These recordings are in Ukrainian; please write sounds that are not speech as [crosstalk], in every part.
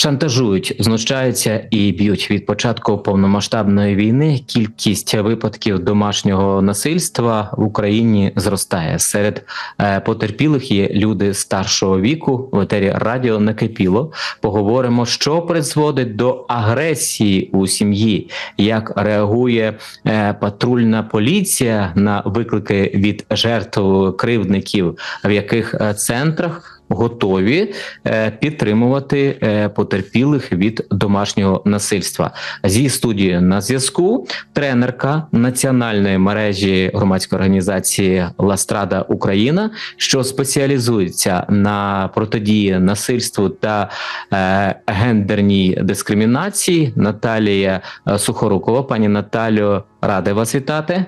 Шантажують, знущаються і б'ють від початку повномасштабної війни. Кількість випадків домашнього насильства в Україні зростає. Серед е, потерпілих є люди старшого віку. В етері радіо накипіло. Поговоримо, що призводить до агресії у сім'ї, як реагує е, патрульна поліція на виклики від жертв кривдників, в яких е, центрах готові е, підтримувати е, потерпілих від домашнього насильства. Зі студією на зв'язку тренерка національної мережі громадської організації Ластрада Україна, що спеціалізується на протидії насильству та е, гендерній дискримінації. Наталія Сухорукова. Пані Наталю, радий вас вітати.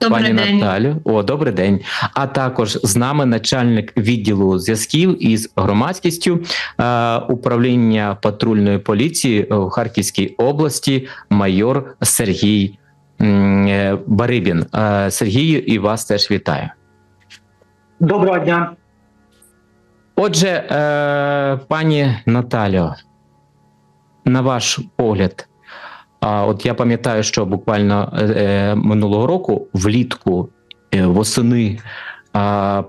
Добрий Пані день. Наталю, о, добрий день. А також з нами начальник відділу зв'язків із громадськістю е, управління патрульної поліції у Харківській області, майор Сергій е, Барибін. Е, Сергію, і вас теж вітаю. Доброго дня. Отже, е, пані Наталю, на ваш погляд, а от я пам'ятаю, що буквально е, минулого року влітку е, восени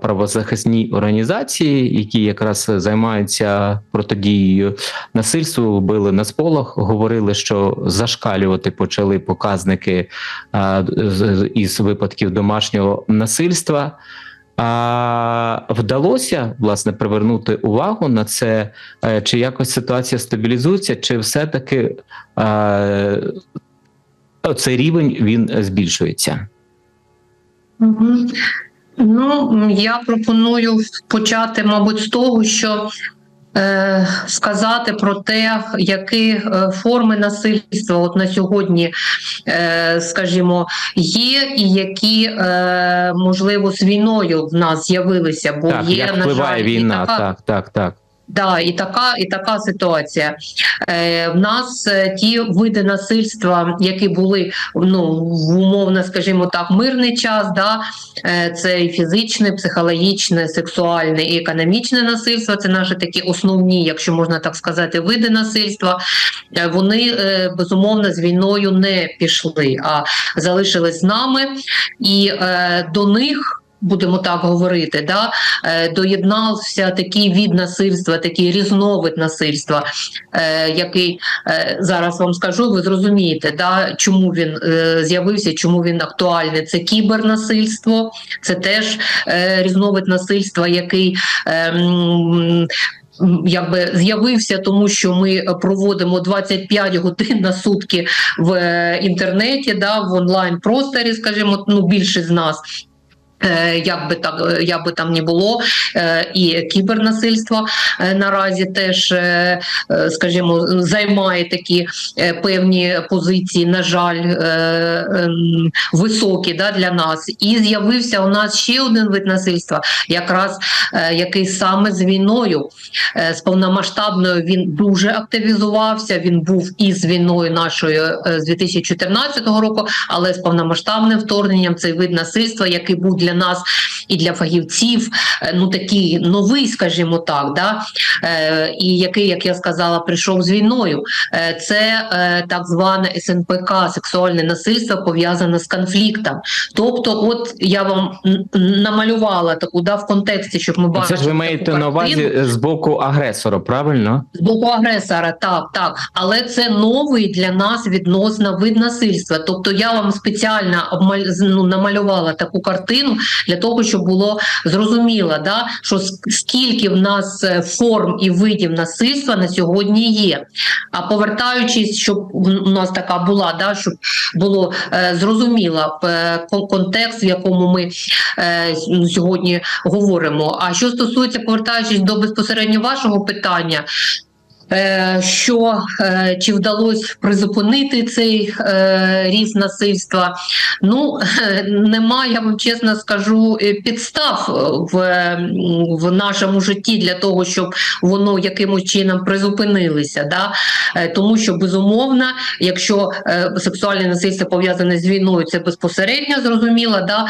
правозахисні організації, які якраз займаються протидією насильству, били на сполох, говорили, що зашкалювати почали показники із випадків домашнього насильства. А вдалося власне привернути увагу на це, е, чи якось ситуація стабілізується, чи все-таки е, цей рівень він збільшується? Ну, я пропоную почати, мабуть, з того, що сказати про те, які е, форми насильства от на сьогодні, е, скажімо, є, і які, е, можливо, з війною в нас з'явилися, бо так, є як на жаль, війна, так, так, так. Да, і така, і така ситуація. Е, в нас е, ті види насильства, які були ну, в умовно, скажімо так, мирний час, да, е, це і фізичне, психологічне, сексуальне і економічне насильство. Це наші такі основні, якщо можна так сказати, види насильства. Е, Вони е, безумовно з війною не пішли, а залишились з нами, і е, до них. Будемо так говорити, да е, доєднався такий від насильства, такий різновид насильства, е, який е, зараз вам скажу, ви зрозумієте, да, чому він з'явився, чому він актуальний. Це кібернасильство, це теж різновид насильства, який. Якби з'явився, тому що ми проводимо 25 годин на сутки в інтернеті, да, в онлайн просторі, скажімо, ну більшість з нас. Е, Як би так, е, як би там не було, е, і кібернасильство наразі теж, скажімо, займає такі певні позиції, на жаль, ем, високі да, для нас. І з'явився у нас ще один вид насильства, якраз який саме з війною, з повномасштабною він дуже активізувався. Він був і з війною нашою з 2014 року, але з повномасштабним вторгненням цей вид насильства, який був для нас і для фахівців, е, ну такий новий, скажімо так, да? е, і який, як я сказала, прийшов з війною. Е, це так зване СНПК, сексуальне насильство пов'язане з конфліктом. Тобто, от я вам намалювала таку да, в контексті, щоб ми бачили. Це ж ви маєте на увазі з боку агресора, правильно? З боку агресора, так, так. Але це новий для нас відносно вид насильства. Тобто я вам спеціально обмаль... ну, намалювала таку картину для того, щоб було зрозуміло, да, що скільки в нас е, форм і видів насильства на сьогодні є. А повертаючись, щоб у нас така була, да, щоб було е, зрозуміло е, контекст, в якому ми е, ну, сьогодні говоримо. А що стосується повертаючись до безпосередньо вашого питання. Е, Що е, чи вдалося призупинити цей е, ріст насильства? Ну [laughs] немає, я вам чесно скажу, підстав в, в нашому житті для того, щоб воно якимось чином призупинилося. Да? Тому що безумовно, якщо сексуальне насильство пов'язане з війною, це безпосередньо зрозуміло, да?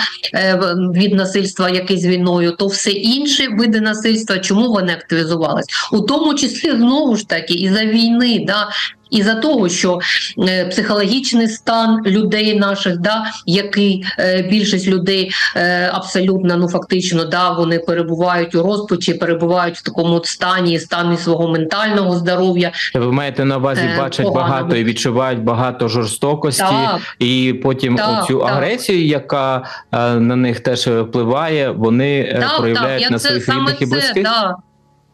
від насильства, яке з війною, то все інші види насильства, чому вони активізувались? У тому числі знову ж таки і за війни, да. І за того, що е, психологічний стан людей наших, да, який е, більшість людей е, абсолютно ну фактично да, вони перебувають у розпачі, перебувають в такому от стані, стані свого ментального здоров'я. Ви маєте на увазі, Е, бачать погано. багато і відчувають багато жорстокості, Так, і потім Так, оцю так. агресію, яка е, на них теж впливає, вони е, так, проявляють так, на я своїх рідних і це, близьких. да.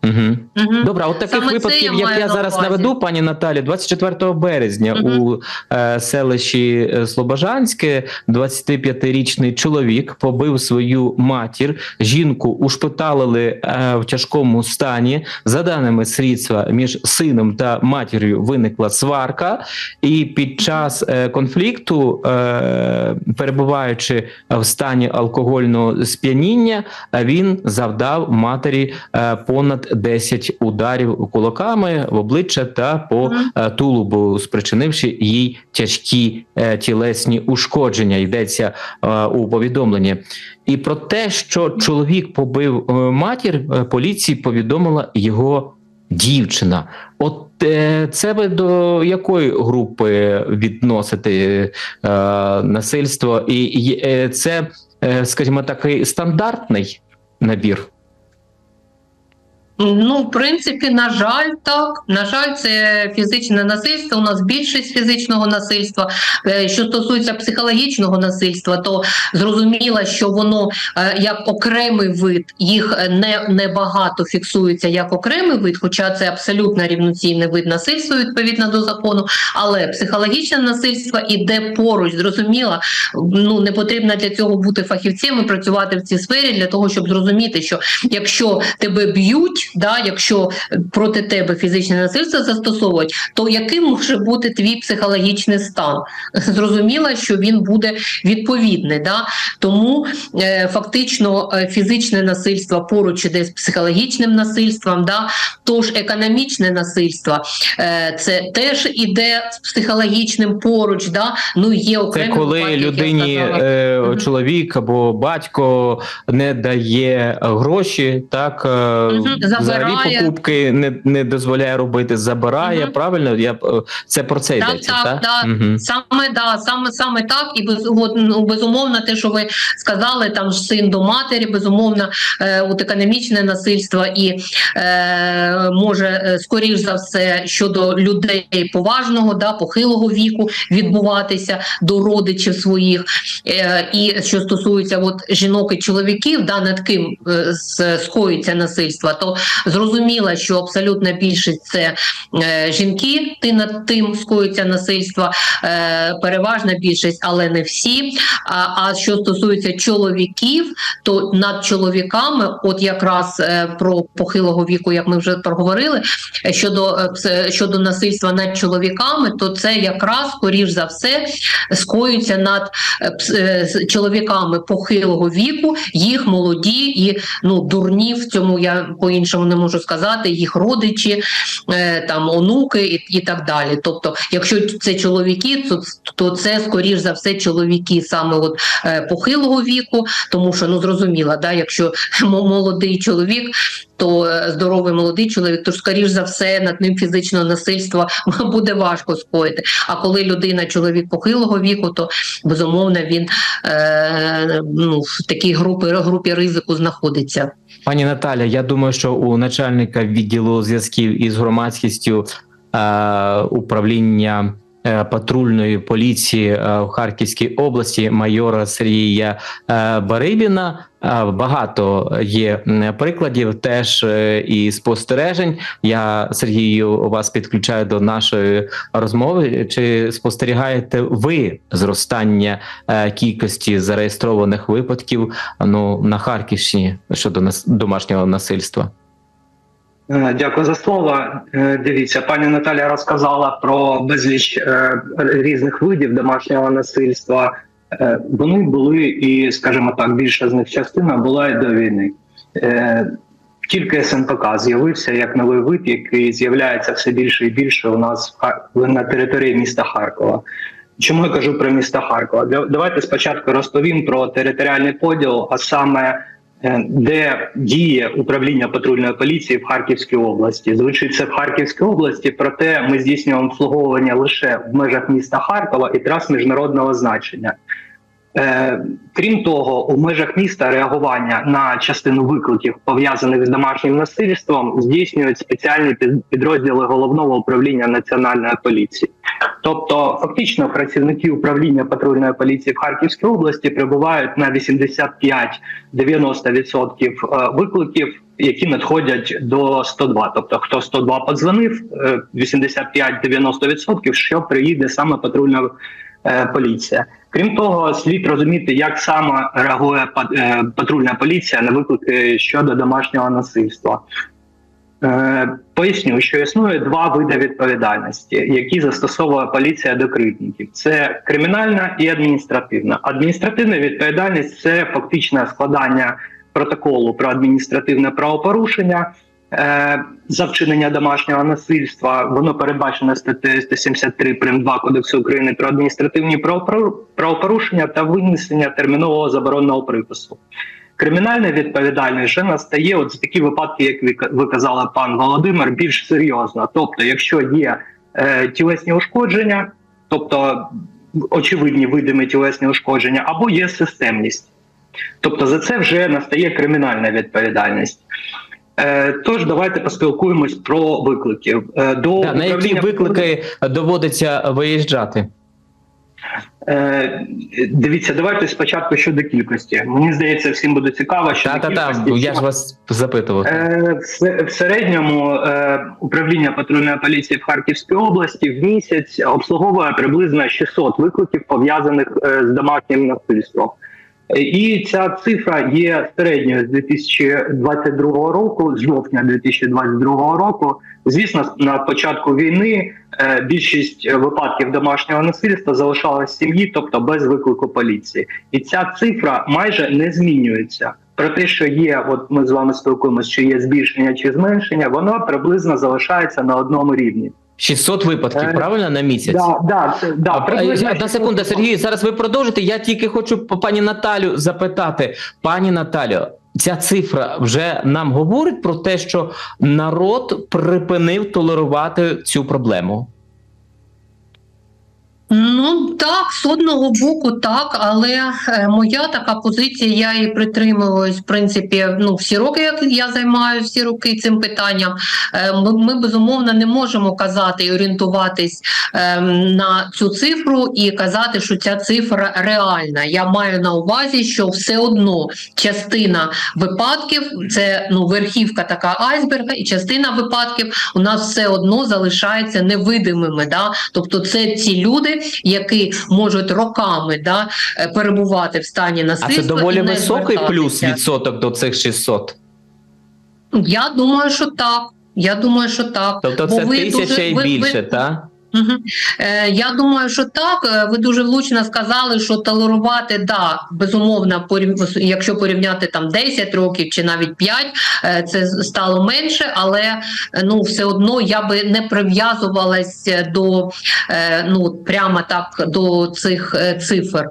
Угу. Угу. Добре, от таких Саме випадків, я як я зараз наведу, пані Наталі, 24 березня Мгм. у е, селищі е, Слобожанське 25-річний чоловік побив свою матір. Жінку ушпиталили е, в тяжкому стані. За даними слідства, між сином та матір'ю виникла сварка, і під час е, конфлікту, е, перебуваючи в стані алкогольного сп'яніння, е, він завдав матері е, понад 10 ударів кулаками в обличчя та по е, тулубу, спричинивши їй тяжкі е, тілесні ушкодження. Йдеться е, у повідомленні. І про те, що чоловік побив матір, поліції повідомила його дівчина. От це ви до якої групи відносите насильство? І, це, скажімо, такий стандартний набір. Ну, в принципі, на жаль, так. На жаль, це фізичне насильство. У нас більшість фізичного насильства. Е, Що стосується психологічного насильства, то зрозуміло, що воно е, як окремий вид, їх е, не, не багато фіксується як окремий вид, хоча це абсолютно рівноцінний вид насильства відповідно до закону. Але психологічне насильство іде поруч. Зрозуміло, ну не потрібно для цього бути фахівцем і працювати в цій сфері для того, щоб зрозуміти, що якщо тебе б'ють, да, якщо проти тебе фізичне насильство застосовують, то яким може бути твій психологічний стан? [laughs] Зрозуміло, що він буде відповідний. Да? Тому е, фактично е, фізичне насильство поруч іде з психологічним насильством, да? тож економічне насильство е, це теж іде з психологічним поруч. Да? Ну є Це коли випадки, людині е, чоловік або батько не дає гроші, так е, Мгм, взагалі покупки не, не дозволяє робити, забирає. Мгм. Правильно, я е, це про це Так, йдеться. так, так? так. Мгм. Саме да, саме саме так, і без от, ну, безумовно, те, що ви сказали, там ж син до матері, безумовно, е, от економічне насильство і е, може е, скоріш за все щодо людей поважного, да, похилого віку відбуватися до родичів своїх. Е, і що стосується от жінок і чоловіків, да, над ким е, скоїться насильство, то зрозуміло, що абсолютна більшість це е, жінки, ти над тим скоїться насильство, е, переважна більшість, але не всі. А, а що стосується чоловіків, то над чоловіками, от якраз е, про похилого віку, як ми вже проговорили, е, щодо, е, щодо насильства над чоловіками, то це якраз скоріш за все скоюється над е, е, чоловіками похилого віку, їх молоді і ну дурні в цьому я по-іншому не можу сказати, їх родичі, е, там онуки і, і так далі. Тобто, якщо це чоловіки, то, то це скоріш за все чоловіки саме от е, похилого віку, тому що ну зрозуміло, да, якщо [laughs] молодий чоловік. То е, здоровий молодий чоловік, то скоріш за все над ним фізичного насильства [laughs] буде важко скоїти. А коли людина, чоловік похилого віку, то безумовно він е, ну, в такій групі, групі ризику знаходиться. Пані Наталя, я думаю, що у начальника відділу зв'язків із громадськістю е, управління патрульної поліції е, в Харківській області майора Сергія е, Барибіна. е, Багато є прикладів теж е, і спостережень. Я Сергію вас підключаю до нашої розмови. Чи спостерігаєте ви зростання е, кількості зареєстрованих випадків ну на Харківщині щодо нас домашнього насильства? Е, Дякую за слово. Е, Дивіться, пані Наталя розказала про безліч е, різних видів домашнього насильства. Вони були і, скажімо так, більша з них частина була і до війни. Тільки СНПК з'явився як новий вид, який з'являється все більше і більше у нас на території міста Харкова. Чому я кажу про місто Харкова? Давайте спочатку розповім про територіальний поділ, а саме де діє управління патрульної поліції в Харківській області. Звучить це в Харківській області, проте ми здійснюємо обслуговування лише в межах міста Харкова і трас міжнародного значення. Е, крім того, у межах міста реагування на частину викликів, пов'язаних з домашнім насильством, здійснюють спеціальні під- підрозділи головного управління національної поліції. Тобто, фактично, працівники управління патрульної поліції в Харківській області прибувають на 85-90% е, викликів, які надходять до 102. Тобто, хто 102 подзвонив, е, 85-90%, що приїде саме патрульна е, поліція. Крім того, слід розуміти, як саме реагує е, патрульна поліція на виклики щодо домашнього насильства. Е, Поясню, що існує два види відповідальності, які застосовує поліція до кривдників: це кримінальна і адміністративна. Адміністративна відповідальність це фактичне складання протоколу про адміністративне правопорушення е, за вчинення домашнього насильства. Воно передбачено статтею 173 прим. 2 Кодексу України про адміністративні правопору- правопорушення та винесення термінового заборонного припису. Кримінальна відповідальність вже настає от за такі випадки, як ви ка- ви казали, пан Володимир, більш серйозно. Тобто, якщо є е, тілесні ушкодження, тобто очевидні видимі тілесні ушкодження, або є системність. Тобто за це вже настає кримінальна відповідальність. Е, тож давайте поспілкуємось про виклики. Е, до Да, на які виклики доводиться виїжджати? Е, дивіться, давайте спочатку щодо кількості. Мені здається, всім буде цікаво, що Та та та я ж вас запитував. В середньому управління патрульної поліції в Харківській області в місяць обслуговує приблизно 600 викликів пов'язаних з домашнім насильством. Е, І ця цифра є середньою з 2022 року, з жовтня 2022 року. Звісно, на початку війни е, більшість випадків домашнього насильства залишалась в сім'ї, тобто без виклику поліції. І ця цифра майже не змінюється. Про те, що є, от ми з вами спілкуємося, що є збільшення чи зменшення, воно приблизно залишається на одному рівні. 600 випадків, Е, правильно на місяць? Да, да, да, А, Одна секунда, Сергій, зараз ви продовжите. Я тільки хочу по- пані Наталю запитати. Пані Наталю, ця цифра вже нам говорить про те, що народ припинив толерувати цю проблему. Ну так, з одного боку, так, але е, моя така позиція, я і притримуюсь, в принципі, ну всі роки, як я займаюся всі роки цим питанням. Е, ми, ми безумовно не можемо казати і орієнтуватись е, на цю цифру і казати, що ця цифра реальна. Я маю на увазі, що все одно частина випадків це ну верхівка така айсберга, і частина випадків у нас все одно залишається невидимими. Да? Тобто, це ці люди, які можуть роками да, е, перебувати в стані А це доволі високий плюс відсоток до цих 600. Я думаю, що так. Я думаю, що так. Тобто Бо це ви тисяча дуже- і ви- більше, так? Е, я думаю, що так. Е, Ви дуже влучно сказали, що толерувати, да, безумовно, порів- якщо порівняти там 10 років чи навіть 5, е, це стало менше, але ну все одно я би не прив'язувалась до ну прямо так до цих цифр.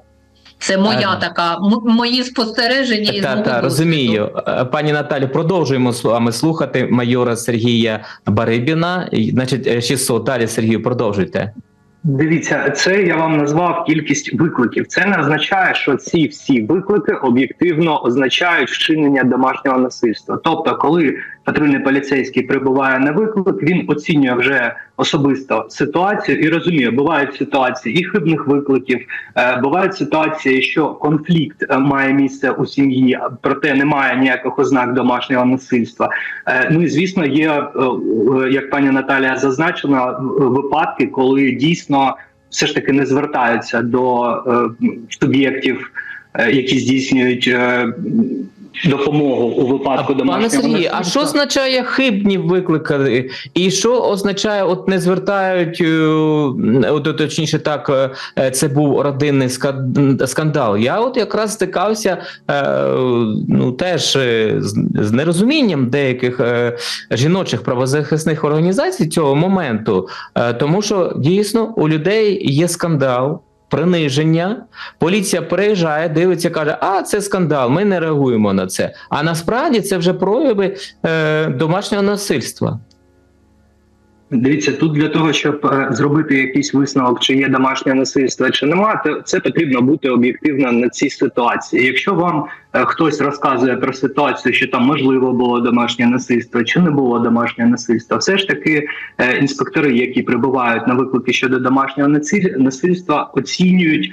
Це моя Ага. така, мої спостереження і Та, розумію. Е, Пані Наталі, продовжуємо з вами слухати майора Сергія Барибіна. Значить, е, 600. Далі, Сергію, продовжуйте. Дивіться, це я вам назвав кількість викликів. Це не означає, що ці всі виклики об'єктивно означають вчинення домашнього насильства. Тобто, коли патрульний поліцейський прибуває на виклик, він оцінює вже особисто ситуацію і розуміє, бувають ситуації і хибних викликів, е, бувають ситуації, що конфлікт е, має місце у сім'ї, проте немає ніяких ознак домашнього насильства. Е, Ну і звісно, є як пані Наталія зазначила, випадки, коли дійсно все ж таки не звертаються до суб'єктів, які здійснюють допомогу у випадку А, Пане домашнього Сергію, а що означає хибні виклики? І що означає, от не звертають, е, от, точніше так, е, це був родинний ска- скандал. Я от якраз стикався е, ну, теж з, нерозумінням деяких жіночих правозахисних організацій цього моменту, тому що дійсно у людей є скандал. Приниження, поліція приїжджає, дивиться, каже: А це скандал, ми не реагуємо на це. А насправді це вже прояви е, домашнього насильства. Дивіться, тут для того, щоб е, зробити якийсь висновок, чи є домашнє насильство, чи немає, то це потрібно бути об'єктивно на цій ситуації. Якщо вам е, хтось розказує про ситуацію, що там можливо було домашнє насильство, чи не було домашнього насильства, все ж таки е, інспектори, які прибувають на виклики щодо домашнього насиль- насильства, оцінюють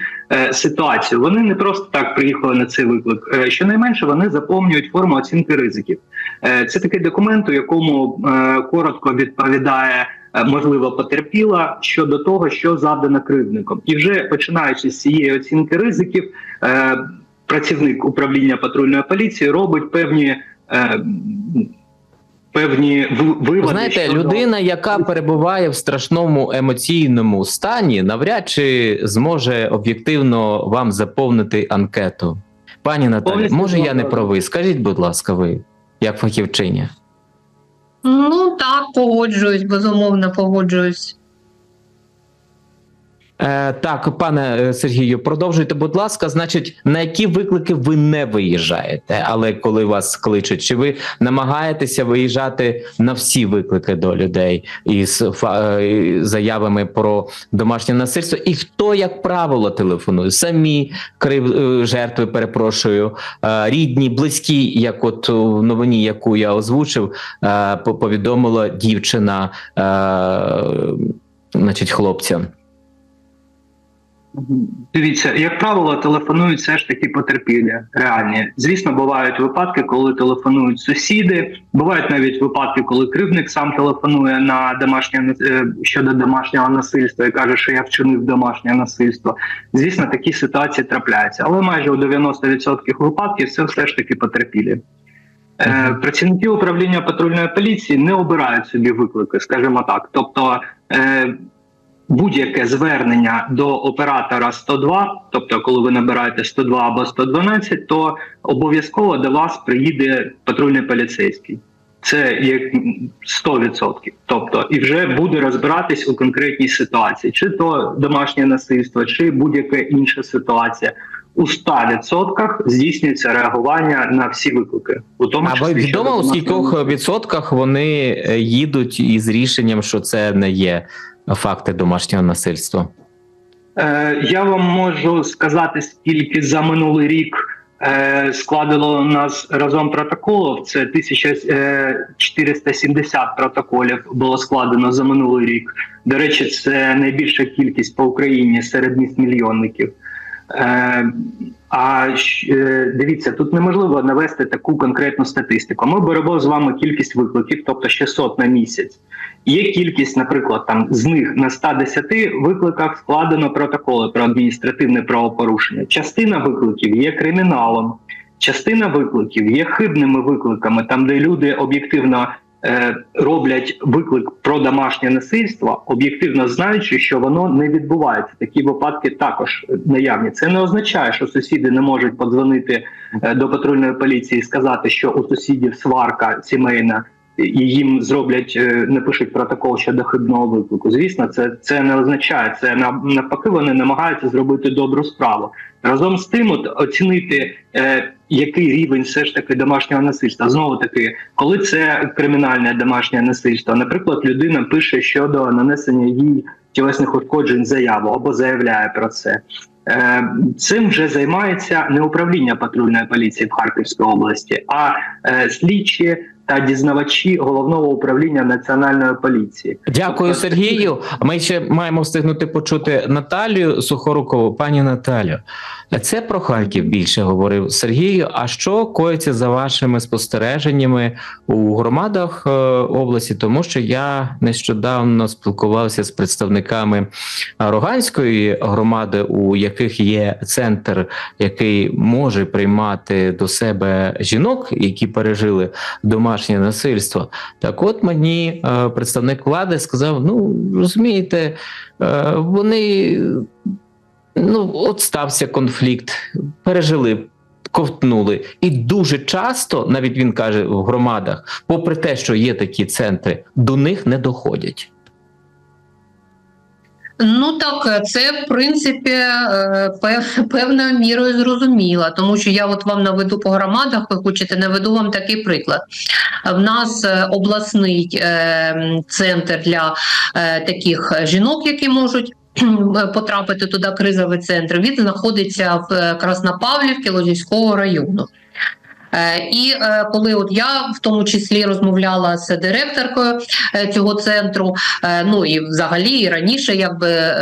ситуацію. Вони не просто так приїхали на цей виклик. Щонайменше вони заповнюють форму оцінки ризиків. Е, Це такий документ, у якому е, коротко відповідає е, можливо потерпіла щодо того, що завдано кривдником, і вже починаючи з цієї оцінки ризиків, працівник управління патрульної поліції робить певні. Певні Ви виводи знаєте, щодо- людина, яка перебуває в страшному емоційному стані, навряд чи зможе об'єктивно вам заповнити анкету. Пані Наталі, Повністю може я не правий? Скажіть, будь ласка, ви як фахівчиня? Ну так, погоджуюсь, безумовно, погоджуюсь. Е, так, пане е, Сергію, продовжуйте, будь ласка. Значить, на які виклики ви не виїжджаєте, але коли вас кличуть, чи ви намагаєтеся виїжджати на всі виклики до людей із е, заявами про домашнє насильство? І хто, як правило, телефонує? Самі крив е, жертви, перепрошую, рідні, близькі, як от у новині, яку я озвучив, повідомила дівчина, значить, хлопця. Дивіться, як правило, телефонують все ж таки потерпілі, реальні. Звісно, бувають випадки, коли телефонують сусіди. Бувають навіть випадки, коли кривник сам телефонує на домашнє е, щодо домашнього насильства і каже, що я вчинив домашнє насильство. Звісно, такі ситуації трапляються, але майже у 90% випадків це все ж таки потерпілі. Е, працівники управління патрульної поліції не обирають собі виклики, скажімо так. Тобто е, будь-яке звернення до оператора 102, тобто, коли ви набираєте 102 або 112, то обов'язково до вас приїде патрульний поліцейський. Це як 100%. Тобто, і вже буде розбиратись у конкретній ситуації, чи то домашнє насильство, чи будь-яка інша ситуація. У 100% здійснюється реагування на всі виклики. У тому А числі відомо у скількох відсотках вони е, їдуть із рішенням, що це не є факти домашнього насильства? Е, я вам можу сказати, скільки за минулий рік е, складено нас разом протоколів. Це 1470 протоколів було складено за минулий рік. До речі, це найбільша кількість по Україні серед міст мільйонників. А е, дивіться, тут неможливо навести таку конкретну статистику. Ми беремо з вами кількість викликів, тобто 600 на місяць. Є кількість, наприклад, там з них на 110 викликах складено протоколи про адміністративне правопорушення. Частина викликів є криміналом, частина викликів є хибними викликами, там де люди об'єктивно роблять виклик про домашнє насильство, об'єктивно знаючи, що воно не відбувається. Такі випадки також наявні. Це не означає, що сусіди не можуть подзвонити е, до патрульної поліції і сказати, що у сусідів сварка сімейна. І їм зроблять, е, напишуть протокол щодо хибного виклику. Звісно, це, це не означає. Це на- навпаки, вони намагаються зробити добру справу. Разом з тим, от оцінити, е, який рівень все ж таки домашнього насильства. Знову таки, коли це кримінальне домашнє насильство, наприклад, людина пише щодо нанесення їй тілесних ушкоджень заяву або заявляє про це. Е, Цим вже займається не управління патрульної поліції в Харківській області, а е, слідчі та дізнавачі головного управління національної поліції. Дякую, Тобто- Сергію. Ми ще маємо встигнути почути Наталію Сухорукову. Пані Наталю, це про Харків більше говорив Сергію. А що коїться за вашими спостереженнями у громадах е, області? Тому що я нещодавно спілкувався з представниками Роганської громади, у яких є центр, який може приймати до себе жінок, які пережили домашнє насильство. Так, от мені е, представник влади сказав: ну розумієте, е, вони ну от стався конфлікт, пережили. Ковтнули, і дуже часто, навіть він каже в громадах, попри те, що є такі центри, до них не доходять. Ну так, це в принципі е, [laughs] певною мірою зрозуміло, тому що я от вам наведу по громадах, ви хочете, наведу вам такий приклад. В нас е, обласний е, центр для е, таких жінок, які можуть. [clears throat] Потрапити туди кризовий центр. Він знаходиться в е, Краснопавлівці Лозівського району. Е, І е, коли от я в тому числі розмовляла з директоркою е, цього центру, ну і взагалі і раніше, якби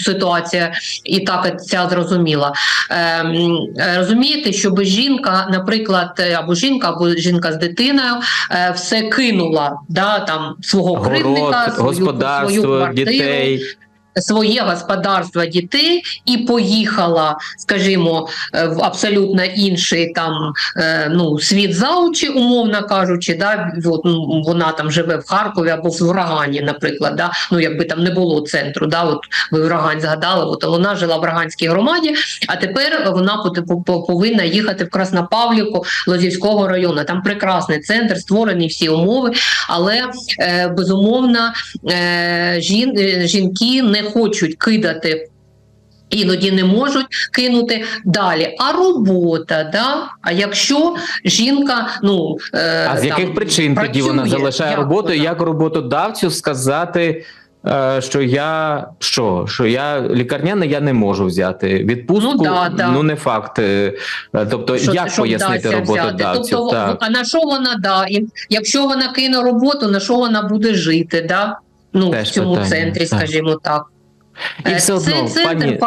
ситуація і так ця зрозуміла. Розумієте, щоб жінка, наприклад, або жінка, або жінка з дитиною, все кинула, да там свого кривдника, Город, свою, свою квартиру, дітей. Своє господарство дітей і поїхала, скажімо, е, в абсолютно інший там е, ну світ за очі, умовно кажучи, да от, ну, вона там живе в Харкові або в Урагані, наприклад, да, ну якби там не було центру, да, от ви Урагань згадали, от вона жила в Раганській громаді, а тепер вона повинна їхати в Краснопавлівку Лозівського району. Там прекрасний центр, створені всі умови, але е, безумовно жін, жінки не хочуть кидати. Іноді не можуть кинути далі. А робота, да? А якщо жінка, ну е, А з яких там, причин тоді вона залишає як роботу? вона? Як роботодавцю сказати, е, що я що? Що я лікарняна, я не можу взяти відпустку? Ну, да, да. ну не факт. Е, Тобто, Що- як що пояснити роботодавцю? Тобто, так. а на що вона да? І якщо вона кине роботу, на що вона буде жити? Да? Ну, Теж в цьому питання, центрі, так. скажімо так. І Е, все одно, Цей центр пані-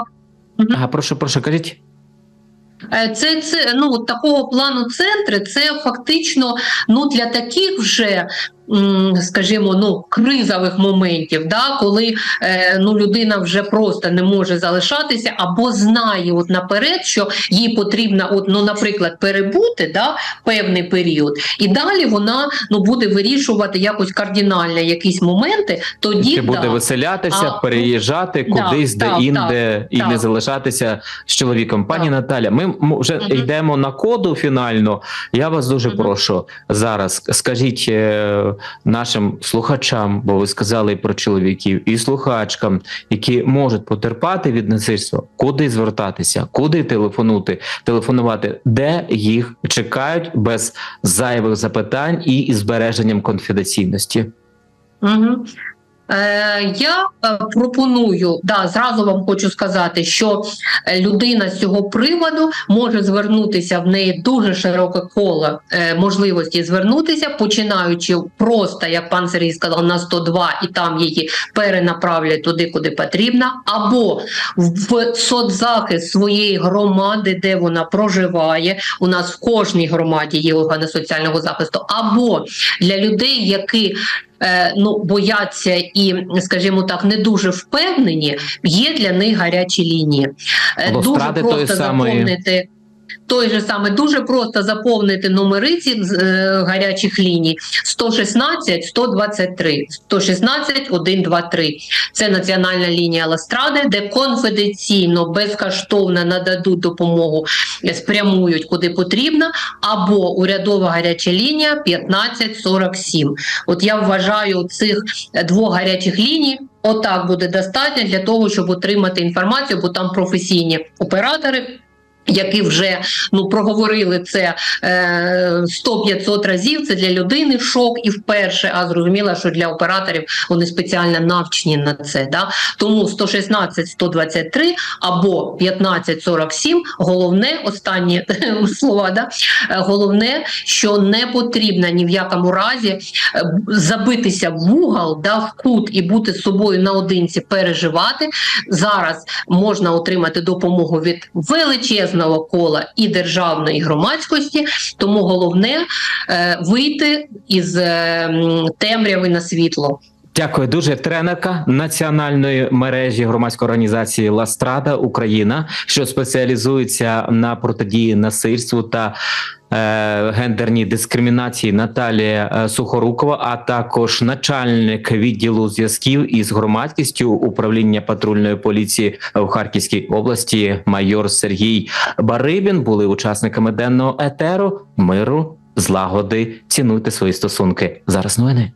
Ага, прошу, прошу, кажіть. Е, Це, це ну такого плану центри. Це фактично ну для таких вже. Скажімо, ну кризових моментів, да, коли е, ну людина вже просто не може залишатися, або знає от наперед, що їй потрібно, от ну, наприклад, перебути да, певний період, і далі вона ну буде вирішувати якось кардинально якісь моменти. Тоді буде да. веселятися, А, переїжджати да, кудись, де так, інде, і так. не залишатися з чоловіком. Пані Так. Наталя, ми вже Мгм. йдемо на коду фінально. Я вас дуже Мгм. прошу зараз. Скажіть е, нашим слухачам, бо ви сказали і про чоловіків, і слухачкам, які можуть потерпати від насильства, куди звертатися, куди телефонувати, телефонувати, де їх чекають без зайвих запитань і із збереженням конфіденційності. Угу. Е, я е, пропоную, да, зразу вам хочу сказати, що е, людина з цього приводу може звернутися в неї дуже широке коло можливості звернутися, починаючи просто, як пан Сергій сказав, на 102 і там її перенаправлять туди, куди потрібно, або в соцзахист своєї громади, де вона проживає. У нас в кожній громаді є органи соціального захисту, або для людей, які ну бояться і, скажімо так, не дуже впевнені, є для них гарячі лінії. Е, Або Дуже просто заповнити. самої. Той же саме дуже просто заповнити номери ці е, гарячих ліній 116 123 116 123. Це національна лінія Ластради, де конфіденційно, безкоштовно нададуть допомогу, е, спрямують куди потрібно, або урядова гаряча лінія 1547. От я вважаю цих двох гарячих ліній. Отак буде достатньо для того, щоб отримати інформацію, бо там професійні оператори Які вже ну проговорили це е, 100-500 разів. Це для людини шок і вперше. А зрозуміло, що для операторів вони спеціально навчені на це. Да? Тому 116-123 або 15-47 Головне останні [laughs] слова. Да? Е, Головне, що не потрібно ні в якому разі е, забитися в угол, да, в кут і бути з собою наодинці, переживати. Зараз можна отримати допомогу від величезного кола і державної і громадськості. Тому головне е, вийти із е, темряви на світло. Дякую дуже. Тренерка національної мережі громадської організації Ластрада Україна, що спеціалізується на протидії насильству та е, гендерній дискримінації Наталія е, Сухорукова, а також начальник відділу зв'язків із громадськістю управління патрульної поліції в Харківській області, майор Сергій Барибін були учасниками денного етеру миру, злагоди. Цінуйте свої стосунки. Зараз новини.